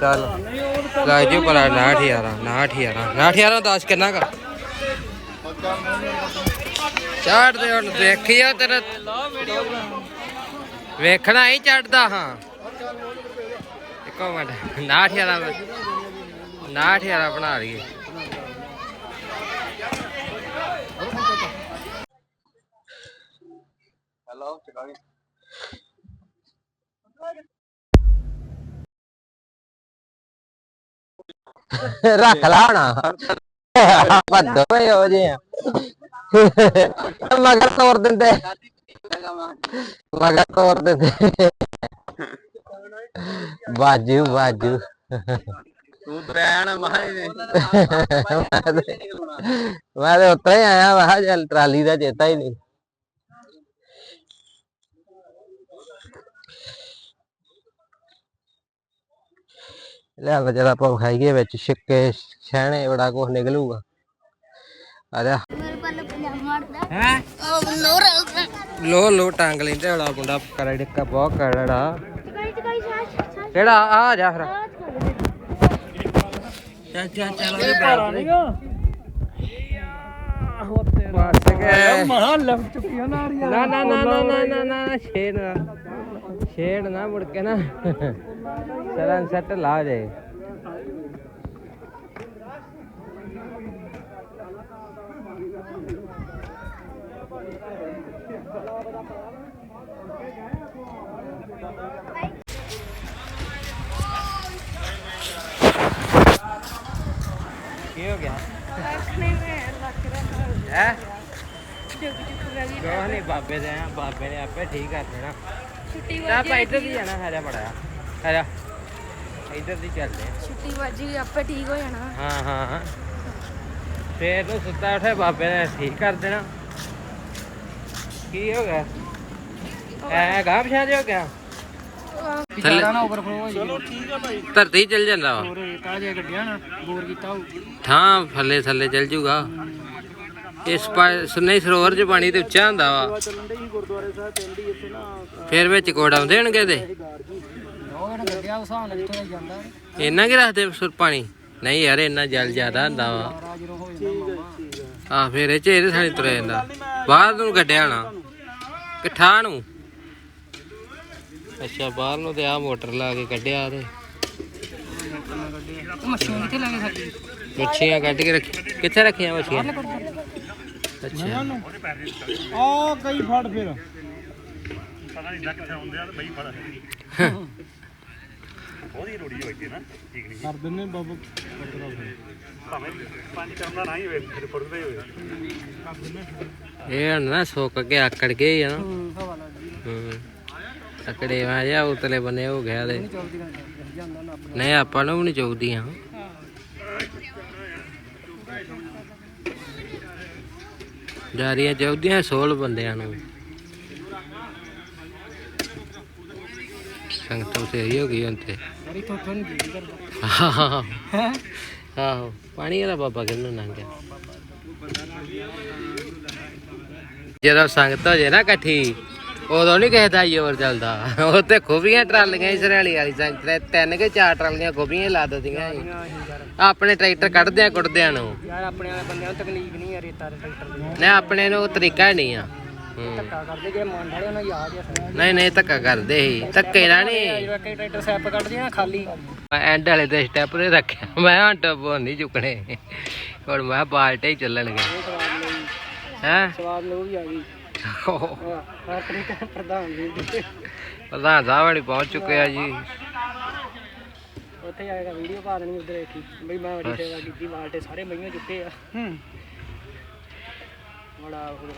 ਚੱਲ। ਲੱਗ ਜਿਓ ਭਲਾ 90000 90000 90000 10 ਕਿੰਨਾ ਕਰ ਚਾੜ ਦੇ ਹੁਣ ਦੇਖਿਆ ਤੇਰਾ। ਵੇਖਣਾ ਹੀ ਚੜਦਾ ਹਾਂ। ਇੱਕੋ ਮਿੰਟ। 90000 90000 ਬਣਾ ਲਈਏ। ਹੈਲੋ ਚਕਾਗੀ ਰੱਖ ਲਾ ਹਣਾ। ਵੱਡੋ ਓਏ ਹੋ ਜੇ ਮਗਰ ਤੋੜ ਦਿੰਦੇ। ਮਗਰ ਤੋੜ ਦਿੰਦੇ। ਬਾਜੂ ਬਾਜੂ ਤੂੰ ਬੈਣ ਮਾਹੀ ਮੈਂ ਤੇ ਉੱਤਰ ਹੀ ਆਇਆ ਵਾ ਚੱਲ ਟਰਾਲੀ ਦਾ ਚੇਤਾ ਹੀ ਨਹੀਂ। ਲੈ ਬਜਾ ਆਪਾਂ ਖਾਈਏ ਵਿੱਚ ਛਿੱਕੇ ਛਹਿਣੇ ਬੜਾ ਕੁਝ ਨਿਕਲੂਗਾ। ਆ ਜਾ। ਮੇਰੇ ਪੱਲੇ ਪੰਜਾਬ ਮਾਰਦਾ ਹੈ? ਉਹ ਲੋਰ ਲੋ ਲੋ ਟੰਗ ਲੈਂਦੇ ਬੜਾ ਮੁੰਡਾ ਕਰਾ ਡਿੱਕਾ ਬਹੁਤ ਕਰੜਾ ਕਿਹੜਾ? ਆ ਜਾ ਫਿਰ। ਸਾਸ਼ ਚੱਲ ਚੱਲ ਮਹਾ ਚੁੱਕੀਆਂ ਨਾਰੀਆਂ ਨਾ ਨਾ ਨਾ ਨਾ ਨਾ ਨਾ ਨਾ ਛੇੜ ਨਾ ਛੇੜ ਨਾ ਮੁੜ ਕੇ ਨਾ। ਸੱਟ ਲਾ ਜਾਏ ਕੀ ਹੋ ਗਿਆ ਹੈ ਕੋਹ ਨਹੀਂ ਬਾਬੇ ਦੇ ਆ ਬਾਬੇ ਨੇ ਆਪੇ ਠੀਕ ਕਰ ਦੇਣਾ ਛੁੱਟੀ ਤਾਂ ਆਪਾਂ ਇੱਧਰ ਦੀ ਜਾਣਾ ਹੈ ਜਾ ਬੜਾ ਹੈ ਜਾ। ਇੱਧਰ ਦੀ ਚੱਲਦੇ ਆ। ਛੁੱਟੀ ਵੱਜੀ ਆਪੇ ਠੀਕ ਹੋ ਜਾਣਾ। ਹਾਂ ਹਾਂ ਹਾਂ। ਫੇਰ ਨੂੰ ਸੁੱਤਾ ਉਠੇ ਬਾਬੇ ਨੇ ਠੀਕ ਕਰ ਦੇਣਾ। ਕੀ ਹੋ ਗਿਆ? ਐ ਗਾਹ ਪਛਾਣ ਹੋ ਗਿਆ? ਥੱਲੇ ਨਾ ਓਵਰਫਲੋ ਹੋਈ ਚਲੋ ਠੀਕ ਆ ਭਾਈ। ਧਰਤੀ ਚੱਲ ਜਾਂਦਾ ਵਾ। ਹੋਰ ਤਾਂ ਜੇ ਗੱਡੀਆਂ ਨਾ ਬੋਰ ਕੀਤਾ ਹੋਊ। ਥਾਂ ਥੱਲੇ ਥੱਲੇ ਚੱਲ ਜੂਗਾ। ਇਸ ਪਾ ਸੁਨੇ ਸਰੋਵਰ ਚ ਪਾਣੀ ਤੇ ਉੱਚਾ ਹੁੰਦਾ ਵਾ। ਚੱਲਣ ਦੇ ਹੀ ਗੁਰਦੁਆਰੇ ਸਾਹਿਬ ਪਿੰਡ ਹੀ ਇੱਥੇ ਨਾ। ਫੇਰ ਵਿੱਚ ਕੋੜ ਆਉਂਦੇ ਹੋਣਗੇ ਤੇ ਹਿਸਾਬ ਨਾਲ ਜਾਂਦਾ। ਇੰਨਾ ਕੀ ਰੱਖਦੇ ਸੁਰ ਪਾਣੀ? ਨਹੀਂ ਯਾਰ ਇੰਨਾ ਜਲ ਜ਼ਿਆਦਾ ਹੁੰਦਾ ਵਾ। ਸਾਰਾ ਜਦੋਂ ਹੋ ਜਾਂਦਾ ਮਾਮਾ। ਆ ਫੇਰ ਇਹ ਚ ਇਹਦੇ ਥਾਣੀ ਤੁਰਿਆ ਜਾਂਦਾ। ਬਾਹਰ ਨੂੰ ਗੱਡਿਆ ਹੋਣਾ। ਕਿੱਠਾ ਨੂੰ? ਅੱਛਾ ਬਾਹਰ ਨੂੰ ਤੇ ਆ ਮੋਟਰ ਲਾ ਕੇ ਕੱਢਿਆ ਤੇ। ਉਹ ਮਸ਼ੀਨ ਕਿੱਥੇ ਲੱਗੇ ਸਾਡੀ ਮੱਛੀਆਂ ਕੱਢ ਕੇ ਰੱਖੀ। ਕਿੱਥੇ ਰੱਖੀਆਂ ਮੱਛੀਆਂ? ਅੱਛਾ। ਆ ਕਈ ਫੜ ਫਿਰ। ਕਰ ਦਿੰਨੇ ਬਾਬੂ ਇਹ ਹੁਣ ਨਾ ਸੁੱਕ ਕੇ ਆਕੜ ਗਏ ਆ ਨਾ। ਹਵਾ ਲੱਗ ਗਈ। ਹੂੰ ਅਕੜੇ ਵਾ ਜਾ ਉਤਲੇ ਬੰਨੇ ਹੋ ਗਿਆ ਤੇ। ਨਾ ਆਪਣੇ। ਨਹੀਂ ਆਪਾਂ ਨੂੰ ਵੀ ਨਹੀਂ ਚਾਹੁੰਦੀਆਂ ਜਾਰੀਆਂ ਚਾਹੁੰਦੀਆਂ 16 ਬੰਦਿਆਂ ਨੂੰ। ਸੰਗਤ ਉਸੇ ਹੋ ਗਈ ਹੁਣ ਤੇ। ਬੜੀ ਥੋਥੋਂ ਨਹੀਂ ਜੀ ਕਰਦਾ। ਹੈ ਆਹੋ ਪਾਣੀ ਵਾਲਾ ਬਾਬਾ ਕਿੰਨੂੰ ਲੰਘਿਆ ਜਦੋਂ ਸੰਗਤ ਹੋ ਜੇ ਨਾ ਇਕੱਠੀ ਉਦੋਂ ਨਹੀਂ ਕਿਸੇ ਦਾ ਜ਼ੋਰ ਚੱਲਦਾ। ਉਹ ਤੇ ਖੂਬੀਆਂ ਟਰਾਲੀਆਂ ਇਸਰਾਇਲੀ ਵਾਲੀ ਸੰਗਤ ਨੇ ਤਿੰਨ ਕੇ ਚਾਰ ਟਰਾਲੀਆਂ ਖੂਬੀਆਂ ਹੀ ਲਾ ਦਿੱਤੀਆਂ ਸੀ। ਆਪਣੇ ਟਰੈਕਟਰ ਕੱਢਦਿਆਂ ਕੁੱਟਦਿਆਂ ਨੂੰ। ਯਾਰ ਆਪਣੇ ਵਾਲੇ ਬੰਦਿਆਂ ਨੂੰ ਤਕਲੀਫ ਨਹੀਂ ਆ ਰੇਤਾ ਦੇ ਟਰੈਕਟਰ ਦੀ। ਨੇ ਆਪਣੇ ਨੂੰ ਤਰੀਕਾ ਹੀ ਨਹੀਂ ਆ। ਧੱਕਾ ਕਰਦੇ ਜਿਹੜੇ ਮੰਨ ਵਾਲੇ ਉਹਨਾਂ ਨੂੰ ਯਾਦ ਆ ਸਾਰਾ ਨਹੀਂ ਨਹੀਂ ਧੱਕਾ ਕਰਦੇ ਸੀ। ਧੱਕੇ ਨਾਲ ਨਹੀਂ। ਜਿਹੜਾ ਕਈ ਟਰੈਕਟਰ ਸੈਪ ਕੱਢਦੇ ਆ ਖਾਲੀ। ਐਂਡ ਵਾਲੇ ਤੇ ਸਟੈਪ ਨੇ ਰੱਖਿਆ। ਮੈਂ ਹਾਂ ਟੱਬੋ ਨਹੀਂ ਚੁੱਕਣੇ। ਹੁਣ ਮੈਂ ਬਾਲਟੇ ਹੀ ਚੱਲਣਗੇ ਹੈ? ਸਵਾਦ ਲੋ ਵੀ ਆ ਗਈ। ਪ੍ਰਧਾਨ ਜੀ। ਪ੍ਰਧਾਨ ਸਾਹਿਬ ਵਾਲੀ ਪਹੁੰਚ ਚੁੱਕੇ ਆ ਜੀ। ਉੱਥੇ ਜਾਏਗਾ ਵੀਡੀਓ ਪਾ ਦੇਣੀ ਉਧਰ ਦੇਖੀ ਬਈ ਮੈਂ ਬੜੀ ਸੇਵਾ ਕੀਤੀ ਬਾਲਟੇ ਸਾਰੇ ਮਈਆਂ ਚੁੱਕੇ ਆ। ਹੂੰ। ਬੜਾ ਹੋ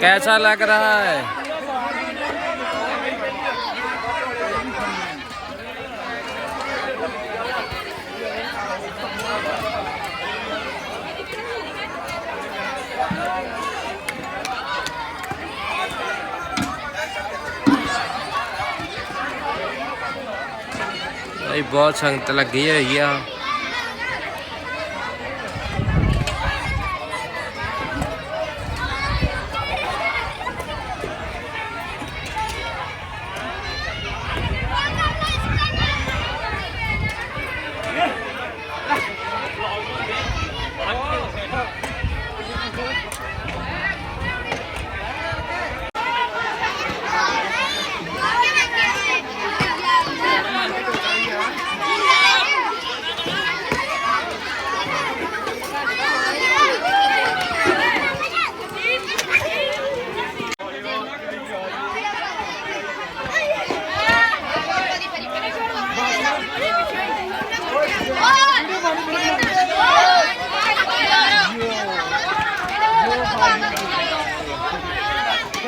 कैसा लग रहा है? ਭਾਈ ਬਹੁਤ ਸੰਗਤ ਲੱਗੀ ਹੋਈ ਆ।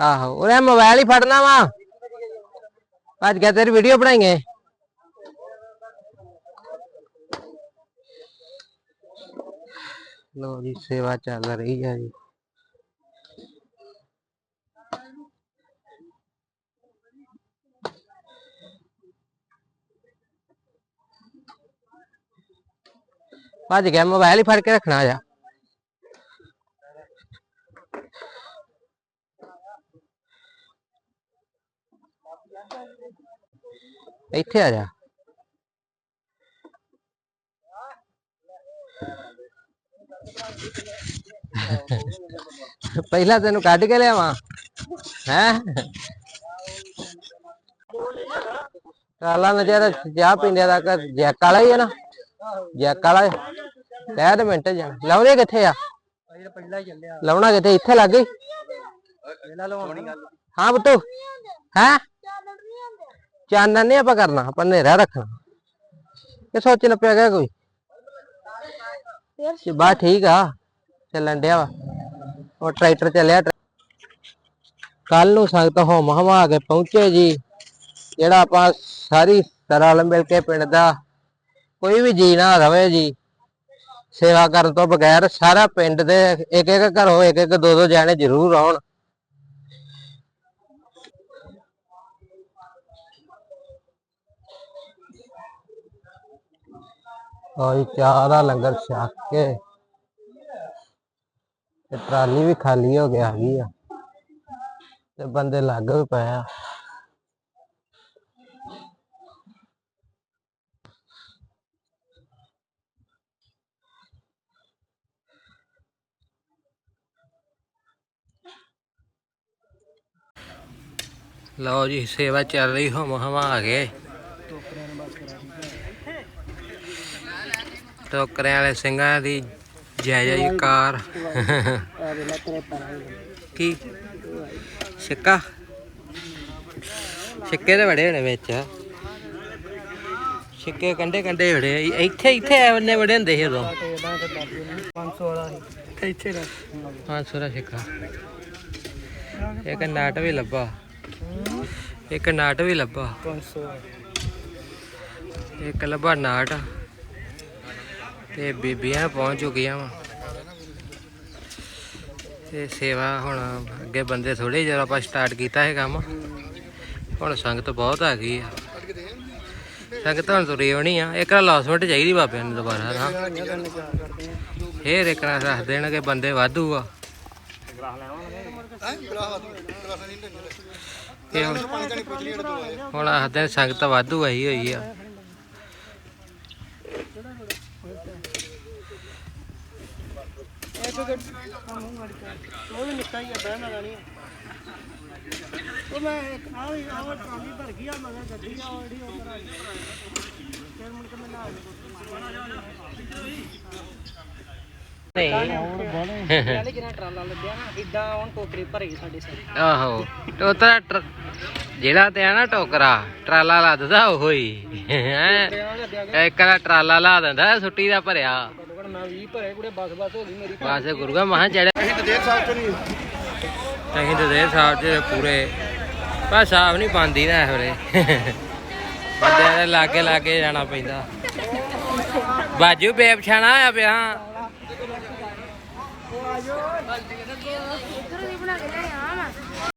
ਆਹੋ ਉਰੇ ਮੋਬਾਈਲ ਹੀ ਫੜਨਾ ਵਾ ਅੱਜ ਗਿਆ ਤੇਰੀ ਵੀਡੀਓ ਬਣਾਈਏ ਲੋ ਜੀ ਸੇਵਾ ਚੱਲ ਰਹੀ ਹੈ ਜੀ ਭੱਜ ਗਿਆ ਮੋਬਾਈਲ ਹੀ ਫੜ ਕੇ ਰੱਖਣਾ ਜਾ ਇੱਥੇ ਆ ਜਾ। ਪਹਿਲਾਂ ਤੈਨੂੰ ਕੱਢ ਕੇ ਲਿਆਵਾਂ। ਹੈ? ਕਾਲਾ ਨਜ਼ਰ ਚਾਹ ਪੀਂਦੇ ਦਾ ਕਰ ਜੈਕ ਵਾਲਾ ਹੀ ਹੈ ਨਾ। ਜੈਕ ਵਾਲਾ। ਲੈ ਤੇ ਮਿੰਟ ਜਾ ਲਾਉਣੇ ਕਿੱਥੇ ਆ? ਪਹਿਲਾਂ ਹੀ ਚੱਲਿਆ ਲਾਉਣਾ ਕਿੱਥੇ? ਇੱਥੇ ਲੱਗ ਗਈ। ਹਾਂ ਬਤੂ ਹੈ? ਚਾਨਣ ਨਹੀਂ ਆਪਾਂ ਕਰਨਾ, ਆਪਾਂ ਹਨੇਰਾ ਰੱਖਣਾ। ਇਹ ਸੋਚ ਨਾ ਪਿਆ ਗਿਆ ਕੋਈ। ਤੇ ਬਾ ਠੀਕ ਆ, ਚੱਲਣ ਡਿਆ ਵਾ। ਉਹ ਟਰੈਕਟਰ ਚੱਲਿਆ ਕੱਲ ਨੂੰ ਸੰਗਤ ਹੋਮ ਹਮਾ ਕੇ ਪਹੁੰਚੇ ਜੀ। ਜਿਹੜਾ ਆਪਾਂ ਸਾਰੀ ਰਲ ਮਿਲ ਕੇ ਪਿੰਡ ਦਾ ਕੋਈ ਵੀ ਜੀ ਨਾ ਰਵੇ ਜੀ। ਸੇਵਾ ਕਰਨ ਤੋਂ ਬਗੈਰ ਸਾਰਾ ਪਿੰਡ ਦੇ ਇੱਕ ਇੱਕ ਘਰੋਂ ਇੱਕ ਇੱਕ ਦੋ ਦੋ ਜਾਣੇ ਜ਼ਰੂਰ ਆਉਣ। ਔਰ ਚਾਹ ਦਾ ਲੰਗਰ ਛਕ ਕੇ ਤੇ ਟਰਾਲੀ ਵੀ ਖਾਲੀ ਹੋ ਗਿਆ ਹੈਗੀ ਆ ਤੇ ਬੰਦੇ ਲੱਗ ਵੀ ਪਏ ਆ ਲਓ ਜੀ ਸੇਵਾ ਚੱਲ ਰਹੀ ਹਮ ਹਮਾ ਆ ਗਏ ਟੋਕਰਿਆਂ ਵਾਲੇ ਸਿੰਘਾਂ ਦੀ ਜੈ ਜੈਕਾਰ। ਕੀ? ਸਿੱਕਾ ਸਿੱਕੇ ਦੇ ਬੜੇ ਹੋਣੇ ਵਿੱਚ। ਸਿੱਕੇ ਕੰਡੇ ਕੰਡੇ ਆ। ਇੱਥੇ ਇੱਥੇ ਐਵੇਂ ਬੜੇ ਹੁੰਦੇ ਸੀ ਉਦੋਂ। ਤੇ ਇਹਦਾ ਤੇ ਦਾਦੀ ਨੇ 500 ਵਾਲਾ ਇੱਥੇ ਰੱਖ। 500 ਦਾ ਸਿੱਕਾ ਇੱਕ ਨਾਟ ਵੀ ਲੱਭਾ। ਇੱਕ ਨਾਟ ਵੀ ਲੱਭਾ। 500 ਇੱਕ ਲੱਭਾ ਨਾਟ। ਤੇ ਬੀਬੀਆਂ ਪਹੁੰਚ ਚੁੱਕੀਆਂ ਵਾ। ਤੇ ਸੇਵਾ ਹੁਣ ਅੱਗੇ ਬੰਦੇ ਥੋੜੇ ਜਦੋਂ ਆਪਾਂ ਸਟਾਰਟ ਕੀਤਾ ਇਹ ਕੰਮ, ਹੁਣ ਸੰਗਤ ਬਹੁਤ ਆ ਗਈ ਆ। ਸੰਗਤ ਹੁਣ ਤੁਰੀ ਹੋਣੀ ਆ। ਇੱਕ ਲਾਸਮੈਂਟ ਚਾਹੀਦੀ ਬਾਬਿਆਂ ਨੂੰ ਦੁਬਾਰਾ ਨਾ ਫੇਰ ਇੱਕ ਨਾਲ ਰੱਖ ਦੇਣਗੇ, ਬੰਦੇ ਵਾਧੂ ਆ। ਹੁਣ ਆਖਦੇ ਨੇ ਸੰਗਤ ਵਾਧੂ ਆਈ ਹੋਈ ਆ। ਉਹ ਨਿੱਕਾ ਹੀ ਆ ਬਹਿਣ ਵਾਲਾ ਨਹੀਂ ਉਹ ਮੈਂ ਆ ਵੀ ਆ ਟਰਾਲੀ ਭਰ ਗਈ ਆ ਮਗਰ ਗੱਡੀ ਆ ਜਿਹੜੀ ਉਧਰ ਆ ਫਿਰ ਮੁੜ ਕੇ ਮੈਂ ਨਾਲ ਨਹੀਂ ਪਹਿਲੇ ਕਿੰਨਾ ਟਰਾਲਾ ਲੱਦਿਆ ਨਾ ਇਦਾਂ ਹੁਣ ਟੋਕਰੇ ਭਰੇ ਸਾਡੇ ਸਾਰੇ ਆਹੋ ਤੇ ਉਤਰਾ ਜਿਹੜਾ ਤੇ ਆ ਨਾ ਟੋਕਰਾ, ਟਰਾਲਾ ਲੱਦਦਾ ਉਹ ਹੀ ਹੈਂ। ਇੱਕ ਦਾ ਟਰਾਲਾ ਲਾ ਦਿੰਦਾ, ਸੁੱਟੀ ਦਾ ਭਰਿਆ ਮੈਂ 20 ਭਰੇ ਕੁੜੇ ਬਸ ਬਸ ਹੋ ਗਈ ਮੇਰੀ ਬਸ ਗੁਰੂਗਾ ਮਹਾ ਚੜਿਆ ਅਸੀਂ ਤੇ ਦੇਖ ਸਾਹਿਬ ਚ ਨਹੀਂ ਅਸੀਂ ਤੇ ਦੇ ਸਾਹਿਬ ਜੀ ਪੂਰੇ ਪਰ ਸਾਫ਼ ਨਹੀਂ ਪਾਉਂਦੀ ਨਾ ਇਹ ਵੇਲੇ। ਬੰਦਿਆਂ ਦੇ ਲਾਗੇ ਲਾਗੇ ਜਾਣਾ ਪੈਂਦਾ। ਬਾਜੂ ਬੇਪਛਾਣਾ ਆ ਪਿਆ